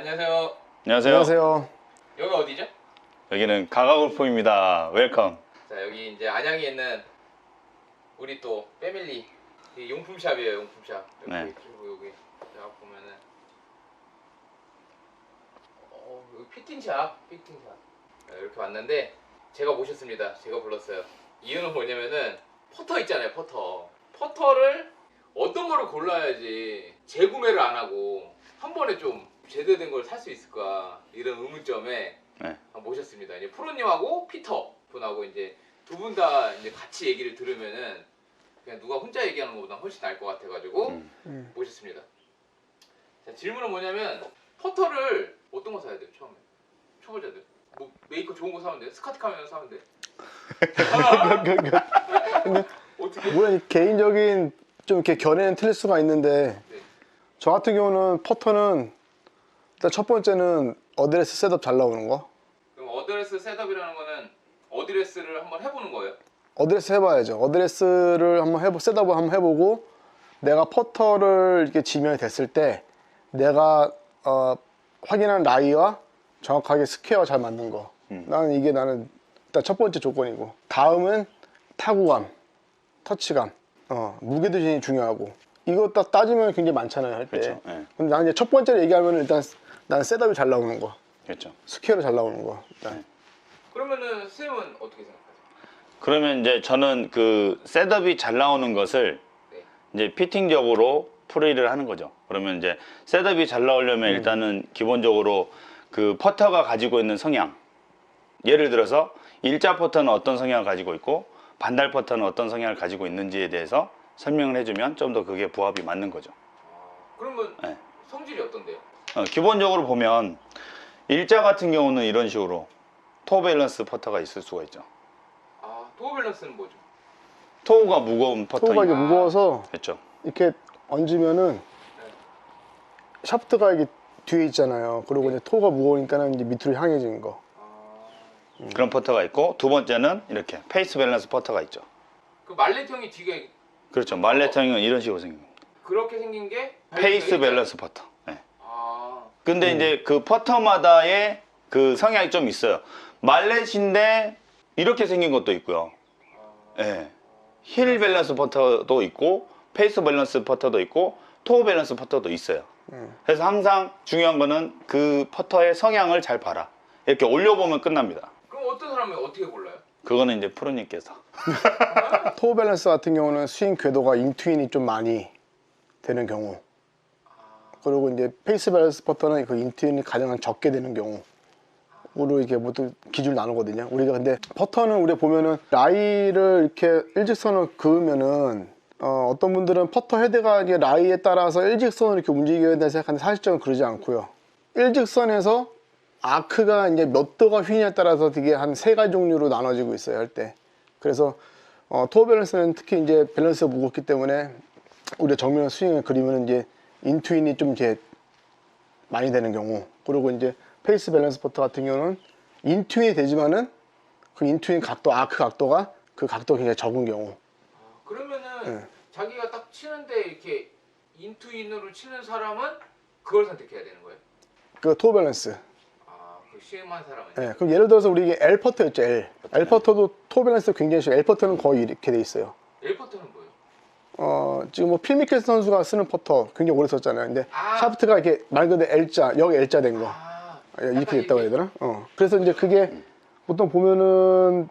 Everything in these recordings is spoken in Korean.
안녕하세요. 안녕하세요. 안녕하세요. 여기 어디죠? 여기는 가가골프입니다. 웰컴. 자 여기 이제 안양에 있는 우리 또 패밀리 이 용품샵이에요 용품샵 여기 네. 그리고 여기 딱 보면은 어 여기 피팅샵 피팅샵 네, 이렇게 왔는데 제가 모셨습니다 제가 불렀어요 이유는 뭐냐면은 퍼터 있잖아요 퍼터 퍼터를 어떤 거를 골라야지 재구매를 안 하고 한 번에 좀 제대로 된 걸 살 수 있을까 이런 의문점에 네. 모셨습니다. 이제 프로님하고 피터 분하고 이제 두 분 다 이제 같이 얘기를 들으면은 그냥 누가 혼자 얘기하는 것보다 훨씬 나을 것 같아가지고 음. 음. 모셨습니다. 자, 질문은 뭐냐면 퍼터를 어떤 거 사야 돼요 처음에 초보자들 뭐 메이커 좋은 거 사면 돼? 스카트 카메라 사면 돼? 어떻게? 물론 이 개인적인 좀 이렇게 견해는 틀릴 수가 있는데 네. 저 같은 경우는 퍼터는 일단 첫 번째는 어드레스 셋업 잘 나오는 거. 그럼 어드레스 셋업이라는 거는 어드레스를 한번 해보는 거예요? 어드레스 해봐야죠. 어드레스를 한번 해보, 셋업을 한번 해보고 내가 퍼터를 이렇게 지명이 됐을 때 내가 어, 확인한 라이와 정확하게 스퀘어 잘 맞는 거. 음. 나는 이게 나는 일단 첫 번째 조건이고 다음은 타구감, 터치감, 어, 무게도 굉장히 중요하고 이거 딱 따지면 굉장히 많잖아요 할 때. 그렇죠. 예. 근데 나는 이제 첫 번째로 얘기하면 일단 나는 셋업이 잘 나오는 거, 그렇죠. 스퀘어로 잘 나오는 거. 일단. 그러면은 쌤은 어떻게 생각하세요? 그러면 이제 저는 그 셋업이 잘 나오는 것을 네. 이제 피팅적으로 풀이를 하는 거죠. 그러면 이제 셋업이 잘 나오려면 일단은 기본적으로 그 퍼터가 가지고 있는 성향. 예를 들어서 일자 퍼터는 어떤 성향을 가지고 있고 반달 퍼터는 어떤 성향을 가지고 있는지에 대해서 설명을 해주면 좀 더 그게 부합이 맞는 거죠. 아, 그러면 네. 성질이 어떤데요? 어, 기본적으로 보면 일자 같은 경우는 이런 식으로 토 밸런스 퍼터가 있을 수가 있죠. 아 도어 밸런스는 뭐죠? 토우가 무거운 퍼터. 토가 이게 아. 무거워서 그렇죠. 이렇게 얹으면은 샤프트가 이게 뒤에 있잖아요. 그리고 이제 토가 무거우니까는 이제 밑으로 향해지는 거. 아, 그런 퍼터가 있고 두 번째는 이렇게 페이스 밸런스 퍼터가 있죠. 그 말레형이 뒤에 그렇죠. 말레팅은 이런 식으로 생긴 겁니다. 그렇게 생긴 게 페이스 밸런스 퍼터. 네. 아, 근데 이제 그 퍼터마다의 그 성향이 좀 있어요. 말렛인데 이렇게 생긴 것도 있고요. 아, 예. 힐 밸런스 퍼터도 있고 페이스 밸런스 퍼터도 있고 토 밸런스 퍼터도 있어요. 음. 그래서 항상 중요한 거는 그 퍼터의 성향을 잘 봐라. 이렇게 올려보면 끝납니다. 그럼 어떤 사람은 어떻게 골라요? 그거는 이제 프로님께서. 토 밸런스 같은 경우는 스윙 궤도가 인투인이 좀 많이 되는 경우. 그리고 이제 페이스 밸런스 퍼터는 그 인투인이 가장 적게 되는 경우. 으로 이렇게 모두 기준을 나누거든요. 우리가 근데 퍼터는 우리가 보면은 라이를 이렇게 일직선을 그으면은 어, 떤 분들은 퍼터 헤드가 이제 라이에 따라서 일직선으로 이렇게 움직여야 된다 생각하는데 사실적으로 그러지 않고요. 일직선에서 아크가 이제 몇 도가 휘냐에 따라서 되게 한 세 가지 종류로 나눠지고 있어요 할 때. 그래서 어, 토어 밸런스는 특히 이제 밸런스가 무겁기 때문에 우리가 정면 스윙을 그리면 이제 인투인이 좀 이제 많이 되는 경우 그리고 이제 페이스 밸런스 퍼터 같은 경우는 인투인이 되지만은 그 인투인 각도 아크 각도가 그 각도가 굉장히 적은 경우. 아, 그러면은 네. 자기가 딱 치는데 이렇게 인투인으로 치는 사람은 그걸 선택해야 되는 거예요? 그 토어 밸런스. 아, 그 시험한 사람은. 예, 그럼 예를 들어서 우리 이게 L 퍼터였죠 L. L 퍼터도 토어 밸런스 굉장히 쉬워 L 퍼터는 거의 이렇게 돼 있어요. 엘퍼터는 뭐예요? 어, 지금 뭐 필미켈 선수가 쓰는 퍼터 굉장히 오래 썼잖아요 근데 아. 샤프트가 이렇게 말 그대로 L자 여기 L자 된 거 아, 이렇게 약간 됐다고 해야 되나? 어. 그래서 이제 그게 보통 보면은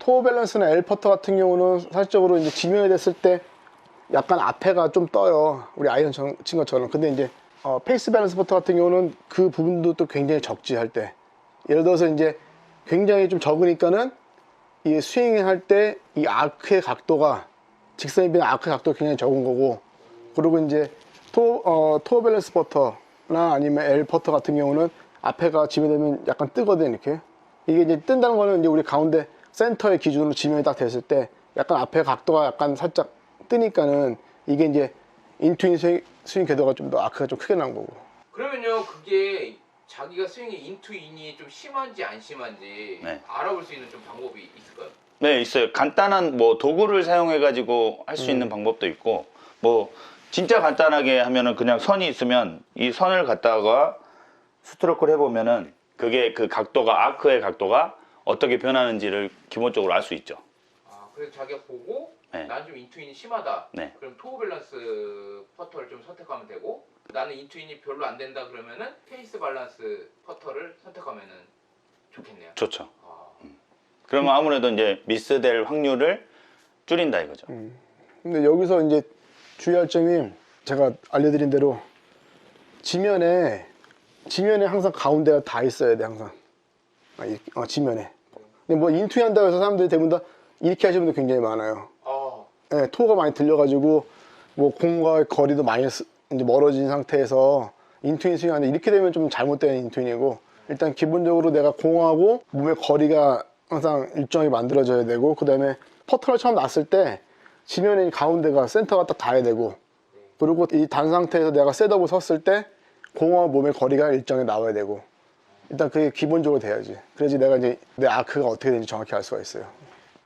토어 밸런스나 L 퍼터 같은 경우는 사실적으로 이제 지명이 됐을 때 약간 앞에가 좀 떠요. 우리 아이언 정- 친 것처럼. 근데 이제 어, 페이스 밸런스 퍼터 같은 경우는 그 부분도 또 굉장히 적지 할 때. 예를 들어서 이제 굉장히 좀 적으니까는 이 스윙 할때 이 아크의 각도가 직선에 비해 아크 각도가 굉장히 적은 거고 그리고 이제 토, 어, 토어 밸런스 퍼터나 아니면 L 퍼터 같은 경우는 앞에가 지면되면 약간 뜨거든 이렇게 이게 이제 뜬다는 거는 이제 우리 가운데 센터의 기준으로 지면이 딱 됐을 때 약간 앞에 각도가 약간 살짝 뜨니까는 이게 이제 인투인 스윙, 스윙 궤도가 좀 더 아크가 좀 크게 나온 거고 그러면요 그게 자기가 스윙이 인투인이 좀 심한지 안 심한지 네. 알아볼 수 있는 좀 방법이 있을까요? 네, 있어요. 간단한 뭐 도구를 사용해 가지고 할 수 있는 방법도 있고 뭐 진짜 간단하게 하면은 그냥 선이 있으면 이 선을 갖다가 스트로크를 해보면은 그게 그 각도가 아크의 각도가 어떻게 변하는지를 기본적으로 알 수 있죠. 아 그래서 자기가 보고 네. 난 좀 인투인이 심하다. 네. 그럼 토어 밸런스 퍼터를 좀 선택하면 되고 나는 인투인이 별로 안 된다 그러면은 페이스 밸런스 퍼터를 선택하면은 좋겠네요. 좋죠. 아, 그러면 아무래도 이제 미스될 확률을 줄인다 이거죠. 근데 여기서 이제 주의할 점이 제가 알려드린 대로 지면에 지면에 항상 가운데가 다 있어야 돼 항상. 아, 이- 어, 지면에. 근데 뭐 인투이 한다고 해서 사람들이 대부분 다 이렇게 하시는 분들 굉장히 많아요. 아. 예, 토가 많이 들려가지고 뭐 공과의 거리도 많이 쓰- 이제 멀어진 상태에서 인투인 스윙하는데 이렇게 되면 좀 잘못된 인투인이고 일단 기본적으로 내가 공하고 몸의 거리가 항상 일정하게 만들어져야 되고 그 다음에 퍼터를 처음 놨을 때 지면에 가운데가 센터가 딱 닿아야 되고 그리고 이 단 상태에서 내가 셋업을 섰을 때 공과 몸의 거리가 일정하게 나와야 되고 일단 그게 기본적으로 돼야지 그래야지 내가 이제 내 아크가 어떻게 되는지 정확히 알 수가 있어요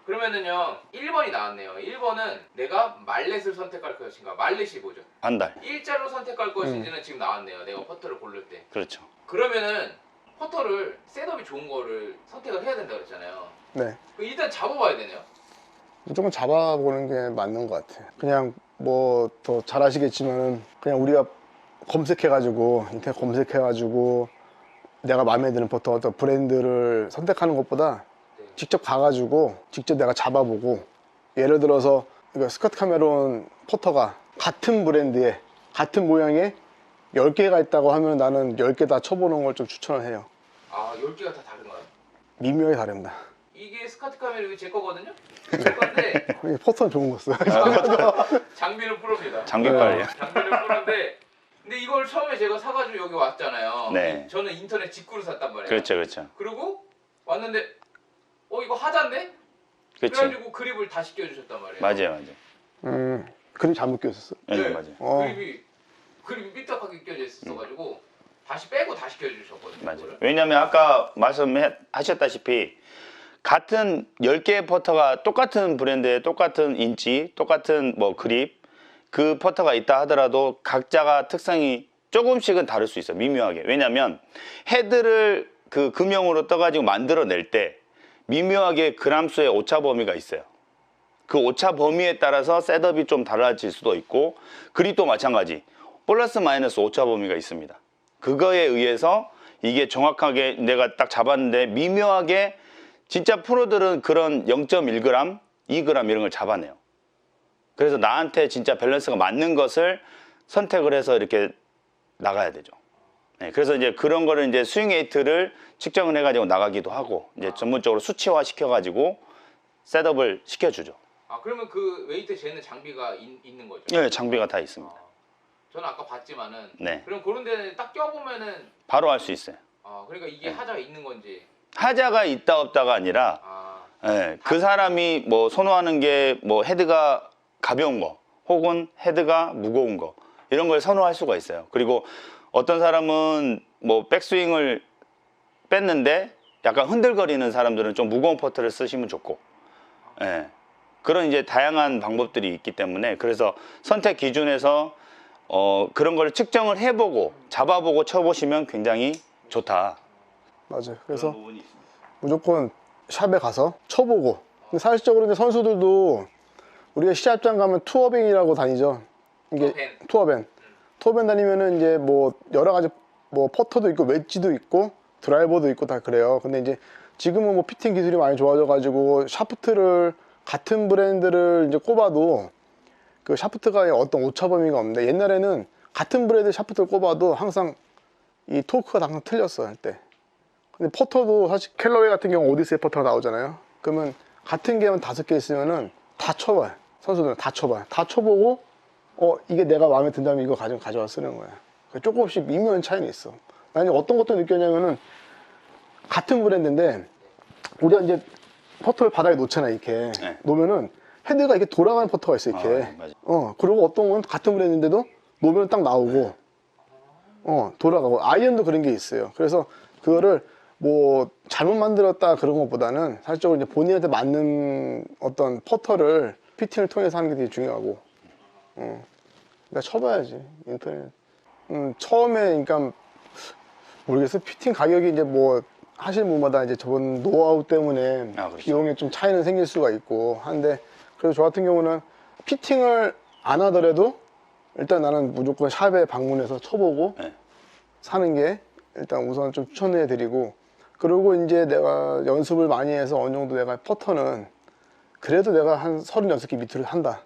그러면은요 1번이 나왔네요. 1번은 내가 말렛을 선택할 것인가 말렛이 뭐죠? 한 달. 일자로 선택할 것인지는 지금 나왔네요. 내가 퍼터를 고를 때. 그렇죠. 그러면은 퍼터를 셋업이 좋은 거를 선택을 해야 된다 그랬잖아요. 네 그 일단 잡아봐야 되네요. 무조건 잡아보는 게 맞는 것 같아요. 그냥 뭐 더 잘 아시겠지만은 그냥 우리가 검색해가지고 인터넷 검색해가지고 내가 마음에 드는 버터 어떤 브랜드를 선택하는 것보다 네. 직접 가가지고 직접 내가 잡아보고 예를 들어서 이거 스커트 카메론 포터가 같은 브랜드에 같은 모양의 10개가 있다고 하면 나는 10개 다 쳐보는 걸 좀 추천을 해요. 아 10개가 다 다른가요? 미묘하게 다릅니다. 이게 스카트 카메라 이거 제 거거든요? 제 건데 이게 포터는 좋은 거 써요. 장비는 프로입니다. 장비빨이요. 장비는 프로인데 근데 이걸 처음에 제가 사가지고 여기 왔잖아요. 네. 저는 인터넷 직구로 샀단 말이에요. 그렇죠, 그렇죠. 그리고 왔는데 어 이거 하자인데? 그렇지. 그래가지고 그립을 다시 껴주셨단 말이에요. 맞아요, 맞아요. 음, 그림 잘못 꼈었어. 네, 네. 맞아요. 어. 그립이 그립이 삐딱하게 껴져 있어가지고 다시 빼고 다시 껴주셨거든요. 맞아요. 왜냐면 아까 말씀하셨다시피 같은 10개의 퍼터가 똑같은 브랜드의 똑같은 인치, 똑같은 뭐 그립 그 퍼터가 있다 하더라도 각자가 특성이 조금씩은 다를 수 있어요. 미묘하게. 왜냐면 헤드를 그 금형으로 떠가지고 만들어낼 때 미묘하게 그람수의 오차 범위가 있어요. 그 오차 범위에 따라서 셋업이 좀 달라질 수도 있고 그립도 마찬가지 플러스 마이너스 오차 범위가 있습니다. 그거에 의해서 이게 정확하게 내가 딱 잡았는데 미묘하게 진짜 프로들은 그런 0.1g, 2g 이런 걸 잡아내요. 그래서 나한테 진짜 밸런스가 맞는 것을 선택을 해서 이렇게 나가야 되죠. 네, 그래서 이제 그런 거를 이제 스윙 에이트를 측정을 해가지고 나가기도 하고 이제 전문적으로 수치화 시켜가지고 셋업을 시켜주죠. 아 그러면 그 웨이트 재는 장비가 있, 있는 거죠? 예, 장비가 다 있습니다. 아, 저는 아까 봤지만은 네, 그럼 그런 데는 딱 껴보면은 바로 할수 있어요. 아 그러니까 이게 네. 하자가 있는 건지 하자가 있다 없다가 아니라 아 예, 그 사람이 뭐 선호하는 게 뭐 헤드가 가벼운 거 혹은 헤드가 무거운 거 이런 걸 선호할 수가 있어요. 그리고 어떤 사람은 뭐 백스윙을 뺐는데 약간 흔들거리는 사람들은 좀 무거운 퍼트를 쓰시면 좋고 예, 그런 이제 다양한 방법들이 있기 때문에 그래서 선택 기준에서 어, 그런 걸 측정을 해보고 잡아보고 쳐보시면 굉장히 좋다. 맞아요. 그래서. 무조건 샵에 가서 쳐보고. 근데 사실적으로 이제 선수들도 우리가 시합장 가면 투어밴이라고 다니죠. 이게 투어밴. 투어밴. 투어밴 다니면은 이제 뭐 여러 가지 뭐 퍼터도 있고 웨지도 있고 드라이버도 있고 다 그래요. 근데 이제 지금은 뭐 피팅 기술이 많이 좋아져 가지고 샤프트를 같은 브랜드를 이제 꼽아도 그 샤프트가 어떤 오차 범위가 없는데 옛날에는 같은 브랜드 샤프트를 꼽아도 항상 이 토크가 항상 틀렸어 할 때. 근데 퍼터도 사실 캘러웨이 같은 경우 오디세이 퍼터가 나오잖아요. 그러면 같은 개만 다섯 개 있으면은 다 쳐봐요. 선수들은 다 쳐봐요. 다 쳐보고 어 이게 내가 마음에 든다면 이거 가져 가져와 쓰는 거야. 그러니까 조금씩 미묘한 차이는 있어. 나는 어떤 것도 느꼈냐면은 같은 브랜드인데 우리가 이제 퍼터를 바닥에 놓잖아 이렇게 네. 놓으면은 헤드가 이렇게 돌아가는 퍼터가 있어 이렇게. 아, 맞아요. 어 그리고 어떤 건 같은 브랜드인데도 놓으면 딱 나오고 어 돌아가고 아이언도 그런 게 있어요. 그래서 그거를 뭐 잘못 만들었다 그런 것보다는 사실적으로 이제 본인한테 맞는 어떤 퍼터를 피팅을 통해서 하는 게 되게 중요하고 어 그러니까 쳐봐야지 인터넷 음 처음에 그러니까 모르겠어요. 피팅 가격이 이제 뭐 하시는 분마다 이제 저번 노하우 때문에 아, 그렇죠. 비용에 좀 차이는 생길 수가 있고 한데 그래서 저 같은 경우는 피팅을 안 하더라도 일단 나는 무조건 샵에 방문해서 쳐보고 네. 사는 게 일단 우선 좀 추천해 드리고 그리고 이제 내가 연습을 많이 해서 어느 정도 내가 퍼터는 그래도 내가 한 36개 밑으로 한다.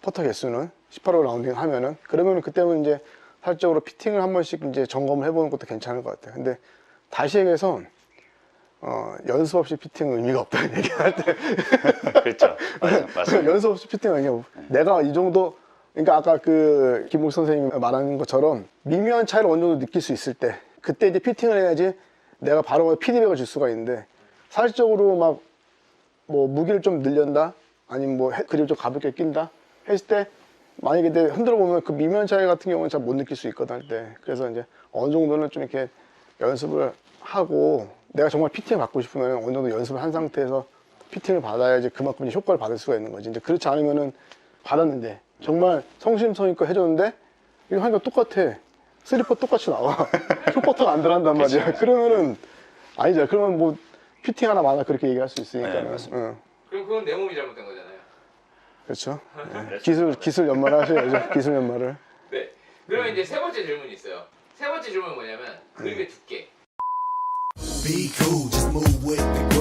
퍼터 개수는 18홀 라운딩 하면은 그러면 그때는 이제 사적으로 피팅을 한 번씩 이제 점검을 해보는 것도 괜찮을 것 같아요. 근데 다시 얘기해서 어, 연습 없이 피팅은 의미가 없다는 얘기 할 때 그렇죠. 맞- 맞습니다. 연습 없이 피팅은 아니고 내가 이 정도 그러니까 아까 그 김목 선생님이 말하는 것처럼 미묘한 차이를 어느 정도 느낄 수 있을 때 그때 이제 피팅을 해야지 내가 바로 피드백을 줄 수가 있는데 사실적으로 막 뭐 무게를 좀 늘린다 아니면 뭐 해- 그립 좀 가볍게 낀다 했을 때 만약에 내 흔들어 보면 그 미묘한 차이 같은 경우는 잘 못 느낄 수 있거든 할 때 그래서 이제 어느 정도는 좀 이렇게 연습을 하고 내가 정말 피팅을 받고 싶으면 어느 정도 연습을 한 상태에서 피팅을 받아야지 그만큼 이제 효과를 받을 수가 있는 거지 이제 그렇지 않으면은 받았는데 정말 성심성의껏 해줬는데 이거 하니까 똑같아 슬리퍼 똑같이 나와 쇼퍼터가 안 들어간단 말이야 그러면은 아니죠 그러면 뭐 피팅 하나 많아 그렇게 얘기할 수 있으니까 네, 맞습니다. 응. 그럼 그건 내 몸이 잘못된 거잖아요. 그렇죠 네. 기술 기술 연말을 하셔야죠 기술 연말을 네. 그러면 이제 세 번째 질문이 있어요. 세 번째 질문은 뭐냐면 네. 그립의 두께. Be cool, just move with the